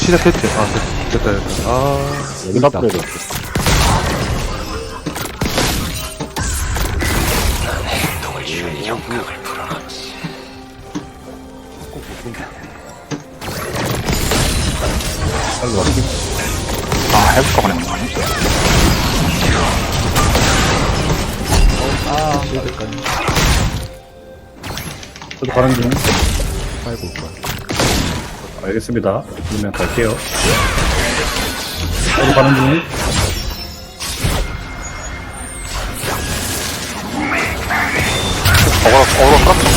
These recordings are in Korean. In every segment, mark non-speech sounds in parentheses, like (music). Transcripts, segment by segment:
시작했지? 아, 됐- 됐다, 됐다. 아, 여기다. 아, 해볼까 그랬네. 저도 가는 중. 알겠습니다. 그러면 갈게요. 저도 가는 중. 어그로, 어그로 끌었어.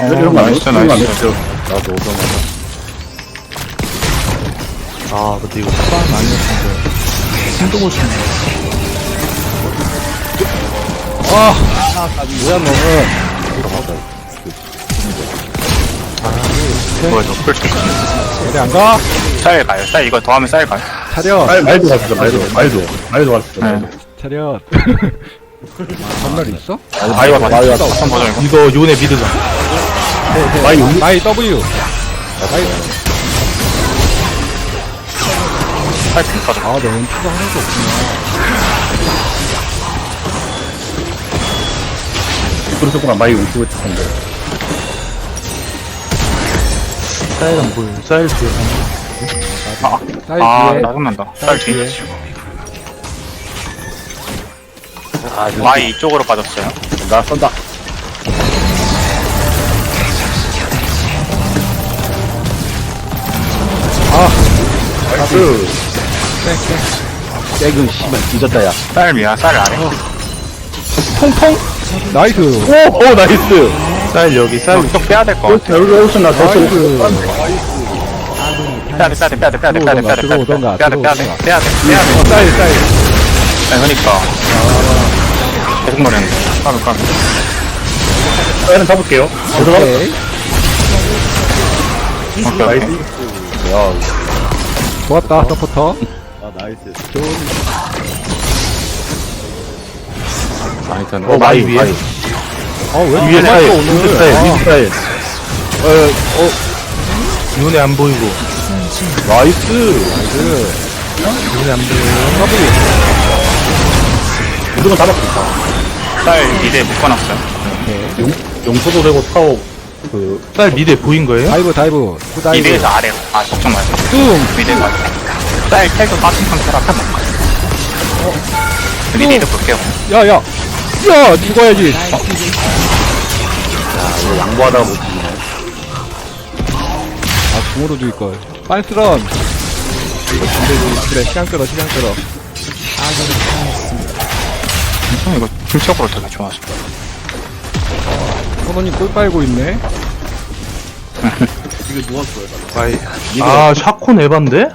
어, 이런 거안 나이스, 했죠? 이런 거안 나이스. 했죠? 나도 오자마자. 아, 근데 이거 빵 아니었는데. 힘도 치네. 아! 뭐야, 너는. 뭐야, 저 풀치. 어디 안 가? 쌀 가요, 쌀. 이거 더 하면 쌀 가요. 차렷! 말, 말도 갔어, 말도. 말도. 말도. 네. 말도. 차렷! 전멸 있어? 마이 왔다. 마이 왔다. 이거. 이거 요네 미드가. 마이 용 나이 W. 쌀 필까지. 아, 너 왼쪽가 하나도 없구나. 그러셨구나. 마이 용수고 있었는데. 사일은 보여. 사일 뒤에. 아, 사일 아, 뒤에. 사일 쌀 뒤에. 뒤. 마이 이쪽으로 빠졌어요. 나 쏜다. 나이스. 땡, 깨그, 씨발, 뒤졌다, 야. 쌀 위야, 쌀 아래. 통통! 나이스! 오, 오, 나이스. 쌀 여기, 쌀. 좀 빼야 될것 같아. 여기, 여기서 나 됐어. 빼야 돼, 빼야 돼, 빼야 돼, 빼야 돼, 빼야 돼, 빼야 돼, 빼야 돼, 들어오던가, 빼야 돼, 빼야 돼, 들어오던가. 빼야 돼, 빼야 돼. 쌀, 쌀. 네, 그러니까. 계속 노렸는데. 까비, 까비. 얘는 잡을게요. 오케이. 오케이, 오케이. 나이스. 좋았다, 서포터. 어, 마이 위에. 어, 왜 위에 이렇게 많이 사일, 오늘? 위에 사일, 아, 위에 사일. 어, 어. 눈에 안 보이고. 나이스. 눈에 안 보이고. 무조건 잡았겠다. 쌀 미대 묶어놨어요. 용, 용서도 되고 타워, 그, 쌀 미대 보인 거예요? 다이브, 다이브. 또 다이브. 미대에서 아래로. 아, 걱정 마요. 뚱! 미대가. 쌀 텔도 빠진 상태라 탑 먹어요. 미대도 볼게요. 야, 야! 야! 죽어야지! 양보하다 못 죽이네. 아, 중으로 죽일걸. 빤스런! 그래, 시간 끌어, 시간 끌어. 엄청 이거 풀적으로 되게 좋아하시고. 선원님 꿀 빨고 있네. 아, 샤콘 에반데?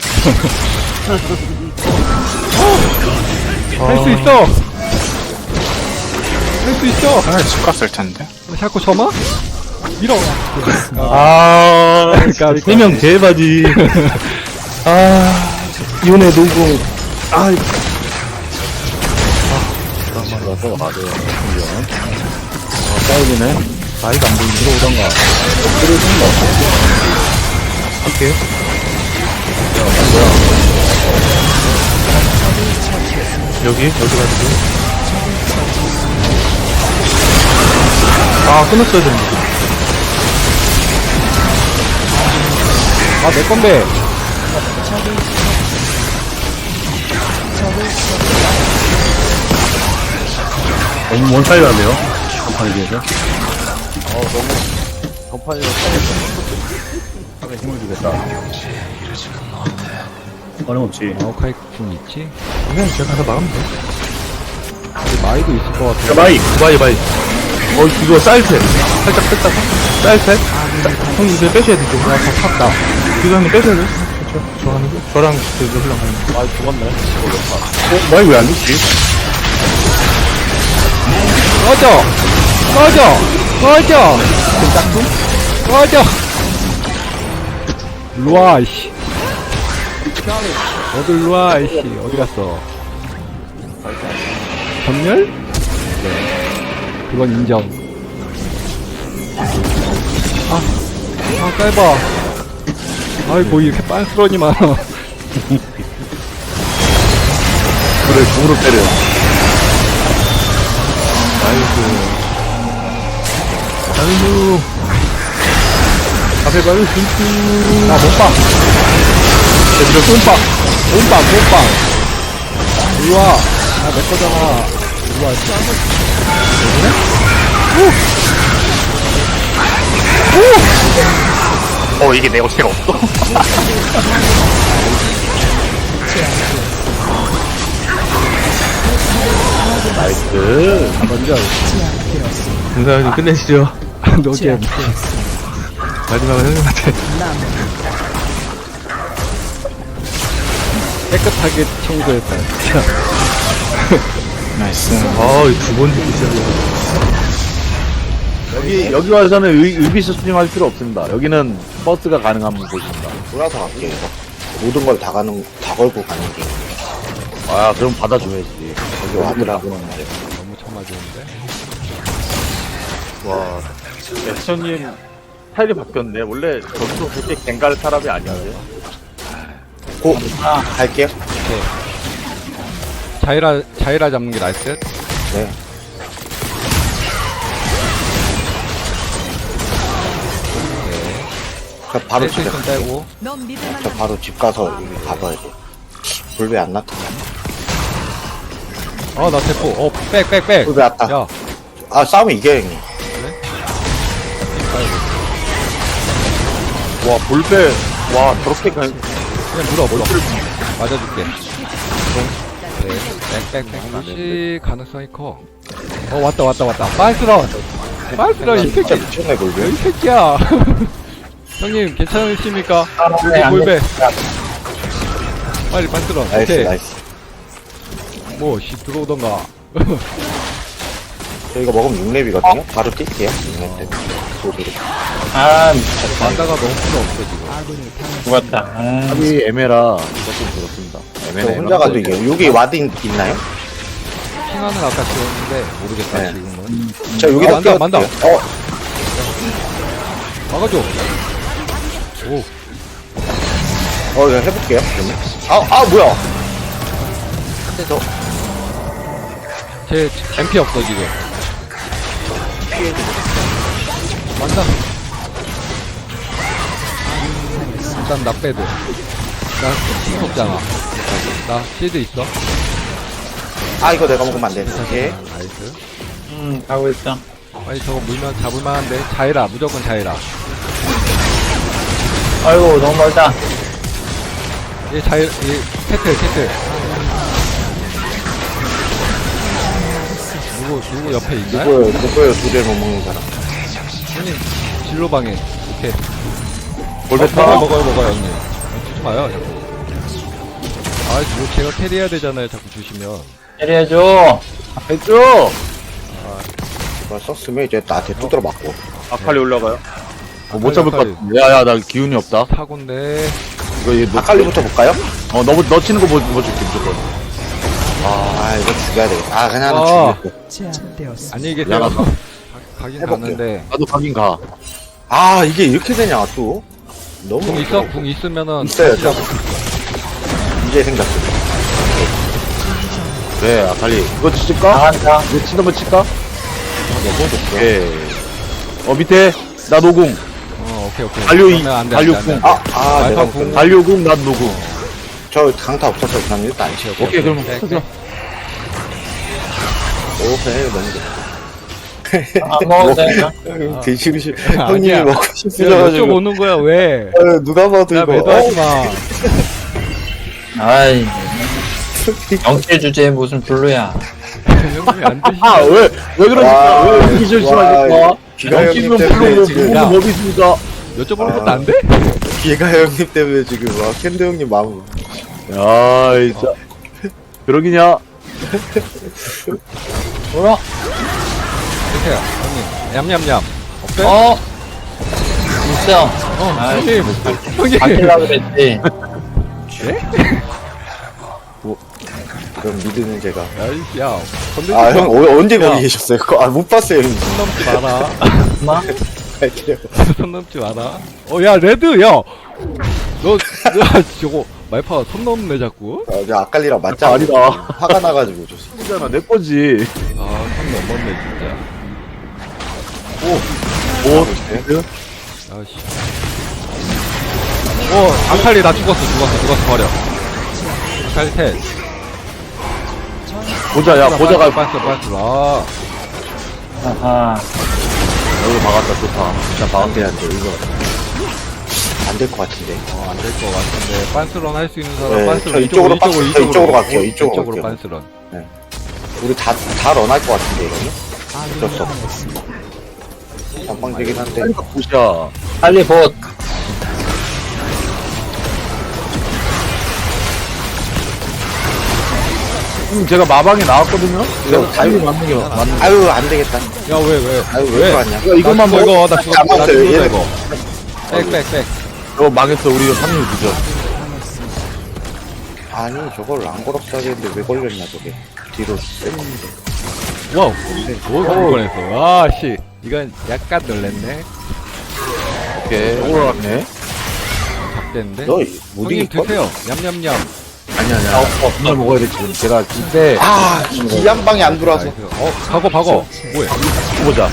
할 수 있어! 할 수 있어! 쌀집 갔을 텐데. 자꾸 점아? 밀어! 아, 까비, 세명 대바지. (laughs) 아, 이혼의 노공. 아, 들어가서 맞아요. 사이드네. 나이가 안 보이는 들어오던가. 할게요. 여기, 여기 가지고. 아, 끊었어야 되는데. 아, 내 건데! 너무 원사이드 한데요? 간판에 비해서. 아, 힘을 주겠다. 어림없지. 마오카이 군 있지? 그냥 제가 가서 막으면 돼. 마이도 있을 것 같아. 자, 마이. 바이, 바이. 어, 이거 쌀셋. 살짝 뺐다가. 쌀셋. 형님, 이제 빼셔야 되죠. 아, 다 탔다. 이거 한번 빼셔야 돼. 그쵸. 저 하는 거. 저랑 그, 흘러가는 거. 어, 마이 왜 안 죽지? 꺼져! 꺼져! 꺼져! 짝꿍? 꺼져! 일로와, 이씨. 어디 일로와, 이씨. 어디 갔어? 전멸? 네. 그건 인정. 아, 아, 짧아. 아이고, 이렇게 빤스러니 많아. 그래, 중으로 때려. 아이고. 앞에 봐요, 춤추. 나 몸빵. 제대로 쏜빵. 몸빵, 몸빵. 일로와. 아, 내 거잖아. 일로와, 진짜. 어, 이게 내 어깨가 없어? 나이스. 먼저. 공사님 끝내시죠. (laughs) 노잼. 마지막은 형님한테. 깨끗하게 청소했다. 진짜. (laughs) 나이스. 아, 두 번째 비싸요. 여기, 여기 와서는 의, 의비스 스트림 할 필요 없습니다. 여기는 버스가 가능한 곳입니다. 돌아서 갈게요, 이거. 모든 걸 다 가는, 다 걸고 가는 게. 아, 그럼 받아줘야지. 여기 와드라고. 너무 처맞았는데. 와, 액션님 스타일이 바뀌었네. 원래 저도 그렇게 갱갈 사람이 아니었어요. 고, 아, 갈게요. 자이라, 자이라 잡는 게 나이스. 네. 저 바로 집에 세트 좀 갈게요. 빼고. 넌 믿을 저 만한 바로 집 가서 여기 가봐야 돼. 불배 안 나타나. 어, 나 대포. 어, 백, 백, 백. 불배 왔다. 야, 아, 싸우면 이겨요, 형님. 와, 볼배. 와, 저렇게 가, 그냥 물어, 물어. 맞아줄게. 네, 백, 백, 백. 무시 가능성이 커. 어, 왔다, 왔다, 왔다. 빤스런! 빤스런, 이 새끼야. 미쳤네, 불배. 이 새끼야. (laughs) 형님, 괜찮으십니까? 네, 여기 볼배. 빨리 빤스런. 나이스, 오케이. 나이스. 뭐, 씨, 들어오던가. 저 이거 먹으면 6렙이거든요? 바로 뛸게요, 6렙 때문에. 소리를. 만다가 너무 필요 없어, 지금. 죽었다. 합이 애매라 조금 그렇습니다. 저 애매네. 혼자 가도 이겨요. 여기 와드 있- 있나요? 핑하는 아까 지웠는데, 모르겠다, 네. 지금은. 저 여기다 어, 만다, 만다. 어, 막아줘. 오, 어, 이거 해볼게요, 그러면. 아, 아, 뭐야. 근데 저, 제 MP 없어, 지금. 만다. 일단 나 빼도. 나 스킨 없잖아. 나 실드 있어. 아, 이거 내가 먹으면 안 되는데. 나이스. 음, 가고 있어. 아니 저거 물면 잡을만한데 자이라 무조건 자이라 아이고, 너무 멀다. 얘 자이 얘 캐틀 캐틀 누구 누구 옆에 있나요? 누구예요, 누구예요, 두 개를 못 먹는 사람. 형님 진로 방에 오케이 볼배 먹어요 타. 먹어요 먹어요 형님 주지 마요 자꾸 아 이거 제가 캐리해야 되잖아요 자꾸 주시면 때려줘. 해줘. 이거 썼으면 이제 나한테 두드려 맞고. 아칼리 올라가요. 어, 못 잡을 것 아칼리. 같은데. 야, 야, 나 기운이 없다. 타곤데 이거 얘, 너, 아칼리부터 볼까요? 어, 너, 너 치는 거 뭐, 뭐 줄게, 무조건. 아, 이거 죽여야 되겠다. 아, 그냥 와. 하나 죽이고. 안녕히 야, 계세요 나- 가- 가긴 해볼게요. 가는데 나도 가긴 가. 아, 이게 이렇게 되냐, 또. 너무. 궁 있어? 궁 있으면은 있어요, 잡- 이제 생겼어. 그래, 아칼리. 이거 칠까? 나간다. 이거 치는 거 칠까? 너무 오케이. 어, 밑에, 나 노궁. 어 오케이 오케이 반려 이- 그러면 안 돼, 반려 안 돼, 안 돼. 궁. 아, 아, 내가 궁. 먹겠네. 반려궁, 난 노궁. 저 강타 없어서 그냥 일단 안 치워. 오케이, 그럼 백, 터져. 백. 오케이, 너무 좋다. 안 먹어도 돼. 드시고 싶, 아니야. 형님이 먹고 야, 이쪽 싶으셔가지고. 오는 거야 왜? 어, 누가 봐도 야 이거. 매도하지 마. 아이. 영체 주제에 무슨 블루야. 형님이 안 드시. 아, 왜, 왜 그러십니까? 와, 왜 이렇게 절심하십니까? 와, 기가 형님 영치면 때문에 풀로 지금, 야. 뭐, 법이 있습니까? 여쭤보는 것도 안 돼? 기가 형님 때문에 지금, 와, 캔드 형님 마음. 야, 진짜. 그러기냐? 뭐야? 이렇게 형님 냠냠냠. 없어요? 어? 있어. 어, 아이, 형님. 형님. 바뀌려고 그랬지. (laughs) 그럼 미드는 제가. 야이씨, 야. 건들지 아, 형, 어, 언제 야. 거기 계셨어요? 그거, 아, 못 봤어요, 형. 손 넘지 마라. 엄마? (laughs) 갈게요. 손 넘지 마라. 어, 야, 레드, 야! 너, 야, 저거, 말파 손 넘네, 자꾸. 아, 저 아칼리랑 맞자. 아니다. 화가 나가지고 줬어. 이잖아 내 거지. 아, 손 넘었네, 진짜. 오, 아씨. 어, 아칼리 나 죽었어, 죽었어, 죽었어, 버려. 아칼리 셋. 보자 야 보자가 빠졌어, 빠졌어. 아, 아하. 여기 박았다 좋다. 진짜 마운드한테 이거. 안 될 것 같은데. 어, 안 될 것 같은데. 빤스런 할 수 있는 사람, 네, 빤스런. 저 이쪽으로 빤스- 저 이쪽으로 갈게요, 이쪽으로 이쪽으로 갈게요. 빤스런. 우리 다, 다 런할 것 같은데, 이거는? 어쩔 수 없어. 전방되긴 한데. 보자. 빨리 봇. 음, 제가 마방에 나왔거든요. 이거 달리 맞는 게 맞는. 아유, 안 되겠다. 야, 왜, 왜? 아유, 왜 그러냐. 이거 이것만. 죽어, 이거. 나 죽어, 나 잡았어요, 얘는. 이거. 백, 백, 백. 이거 망했어. 우리가 3일 늦어. 아니, 저걸 안 걸었어야 되는데 왜 걸렸냐, 저게. 뒤로 뺐는데. 와우. 뭐, 할 뻔했어. 아, 씨. 이건 약간 놀랬네. 오케이. 올라갔네. 작대인데. 너, 못 형님 이길걸? 드세요. 냠냠냠. 아니야 아니야. 어, 정말 먹어야 돼 지금. 제가 진짜 아, 이한 방에 안 들어와서. 어, 박어, 박어. 뭐야? 보자.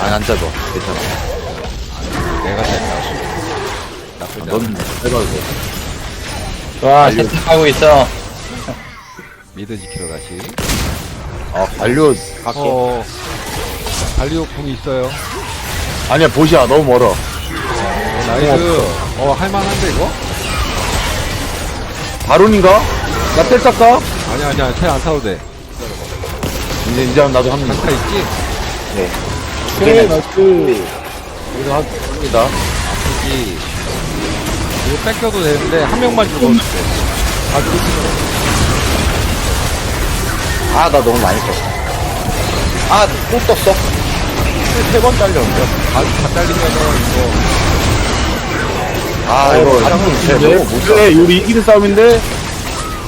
아니 안 짜져. 괜찮아. 내가 됐다. 나쁘지 않아. 넌 해봐도 돼. 와, 세팅하고 있어. 미드 지키러 다시. 아 반려 갈게. 어, 발리오 궁 있어요. 아니야 보시야 너무 멀어. 어, 나이스. 어, 할만한데, 이거? 바론인가? 나텔 쌀까? 아니야, 아니야. 텔안 타도 돼. 이제 이제 나도 합니다. 장타 있지? 오케이 나이스. 여기서 합니다. 여기. 이거 뺏겨도 되는데, 한 명만 죽어도 돼. 아, 그렇지. 아, 나 너무 많이 떴어. 아, 또 떴어. 세번 잘렸는데. 다, 다 잘리면은, 이거. 아, 이거 안 한번 제 좋은데? 너무 못 그래 우리 이기는 싸움인데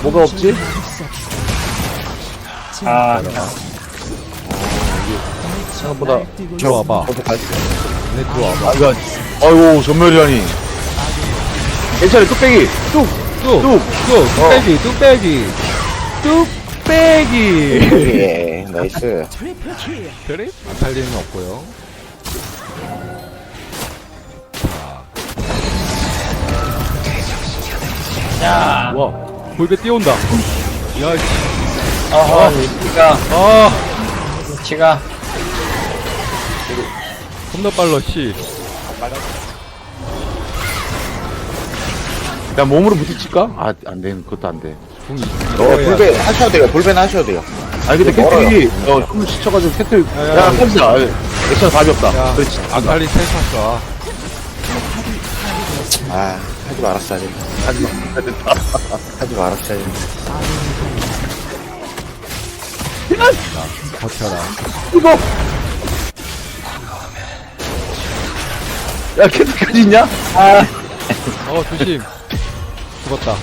뭐가 없지? 아, 생각보다 들어와봐. 저도 갈게. 네, 들어와봐. 아 이거 아이고 전멸이라니. 괜찮아 뚝배기 뚝 뚝! 뚝. 뚝! 뚝배기! 뚝배기! 뚝 배기! 예, 나이스. 그래? 아칼리는 없고요. 야. 와, 골배 뛰어온다. 야, 씨. 어허, 위치가, 아, 위치가. 겁나 빨라, 씨. 야 몸으로 부딪힐까? 아 안돼 그것도 안 돼. 궁이. 어, 볼벤 하셔도 돼요. 볼벤 하셔도 돼요. 아니 근데 멀어요. 캐틀이 어좀 스쳐가지고 캐틀 야, 야, 야 야. 펀치다. 액션 답이 없다. 야, 그렇지. 아칼리 텔탔어. 아, 하지 말았어야 돼. 하지마. 하지 말았어야 돼. 버텨라. 이거. 야 캐틀까지 있냐? 아 어, 조심. 죽었다.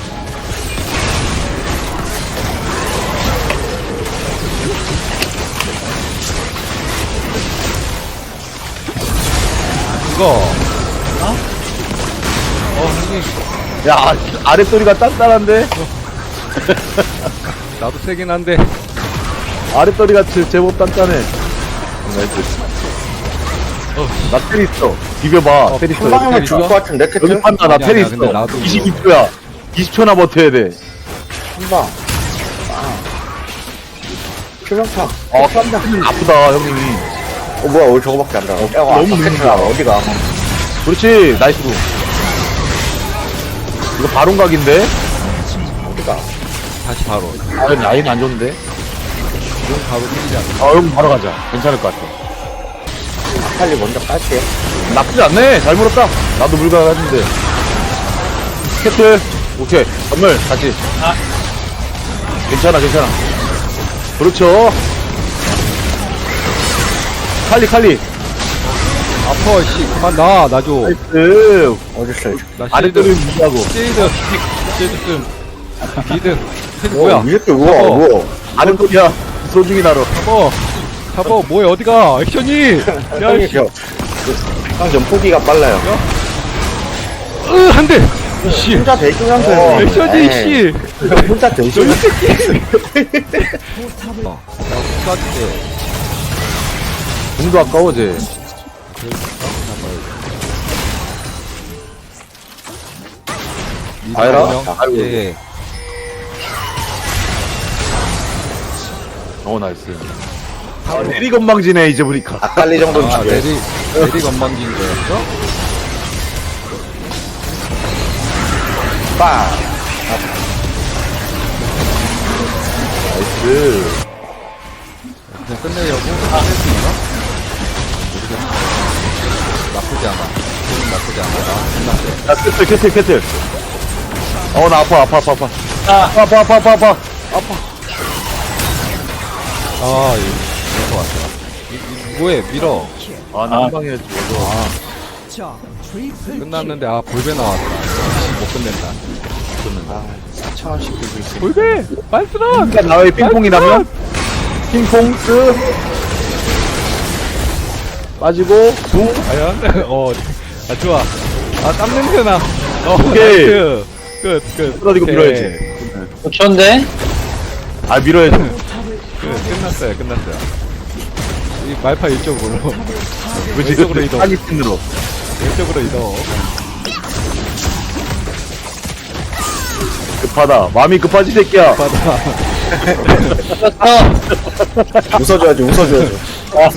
이거. 어? 어, 형님. 야 아랫소리가 단단한데 (laughs) 나도 세긴 한데. 아랫소리가 제- 제법 단단해. 나이스. 어, 나 테리 있어. 비벼봐. 테리 있어. 캐틀 죽을 것 같은데, 여기 캐틀? 판다. 나 아니야, 테리 아니야, 근데 있어. 나도 이거- 22초야. 20초나 버텨야 돼. 한 방. 아. 표명타. 아, 아프다, 형님이. 어, 뭐야, 오늘 저거밖에 안 나와. 야, 너무 아까 늦는 캐틀 거야. 알아. 어디가? 그렇지, 나이스로. 이거 바론각인데? 어디가? 다시 바로. 아, 라인 안 좋은데? 이건 바로 뛰지 않아. 아, 여기 바로 가자. 괜찮을 것 같아. 아칼리 먼저 깔게요. 나쁘지 않네. 잘 물었다. 나도 물가 하는데. 캐틀. 오케이. 선물, 다시. 괜찮아, 괜찮아. 그렇죠. 칼리, 칼리. 아파 씨 그만 나나 줘. 나이스. 어딨어 나 아랫도를 실드 무시하고. 실드 실드 좀. 미드 실드 뭐야 뭐야. 이 새끼 우와 어. 우와 아랫도리야. 소중히 나로. 잡어 잡어 뭐야 어디가? 액션이. 야씨. 형좀 포기가 빨라요. 으 한대. 이씨. 혼자 대기면서 어, 액션이 씨. 혼자 대기 어, 나 쏴줄게 공도 아까워, 쟤. 봐라. 명 아이고. 예. 어, 나이스. 아, 내리 건망지네, 이제 보니까. 아칼리 정도는 아 죽여 내리 내리 건방진 거였어? 빵 나이스. 그냥 끝내려고 끝낼 수 있나? 나쁘지 않아. 나쁘지 않아. 나 끝났어 야, 캐틀, 캐틀, 캐틀. 어, 나 아파, 아파, 아파, 아파. 아파, 아파, 아파, 아파, 아파. 아 이거 이거 왔어 이- 이- 뭐해 밀어? 아, 나 한 방에 죽어. 끝났는데 아 볼베 나왔다. 못 끝낸다. 아 4천원씩 들고 있어 볼베 말스런 그러니까 나의 핑퐁이 나면? 핑퐁 쓰 빠지고 붕 과연? (laughs) 어 아 좋아. 아 땀 냄새 나. 어, 오케이. (laughs) 끝끝 떨어지고 밀어야지. 좋던데? 아 밀어야지. (laughs) 끝 끝났어요 끝났어요. 이 말파 이쪽으로. 그치 왼쪽으로 이동. 아니 핀으로. 왼쪽으로 이동. 급하다. 마음이 급하지 새끼야. 바다. 웃어줘야지 웃어줘야지. 아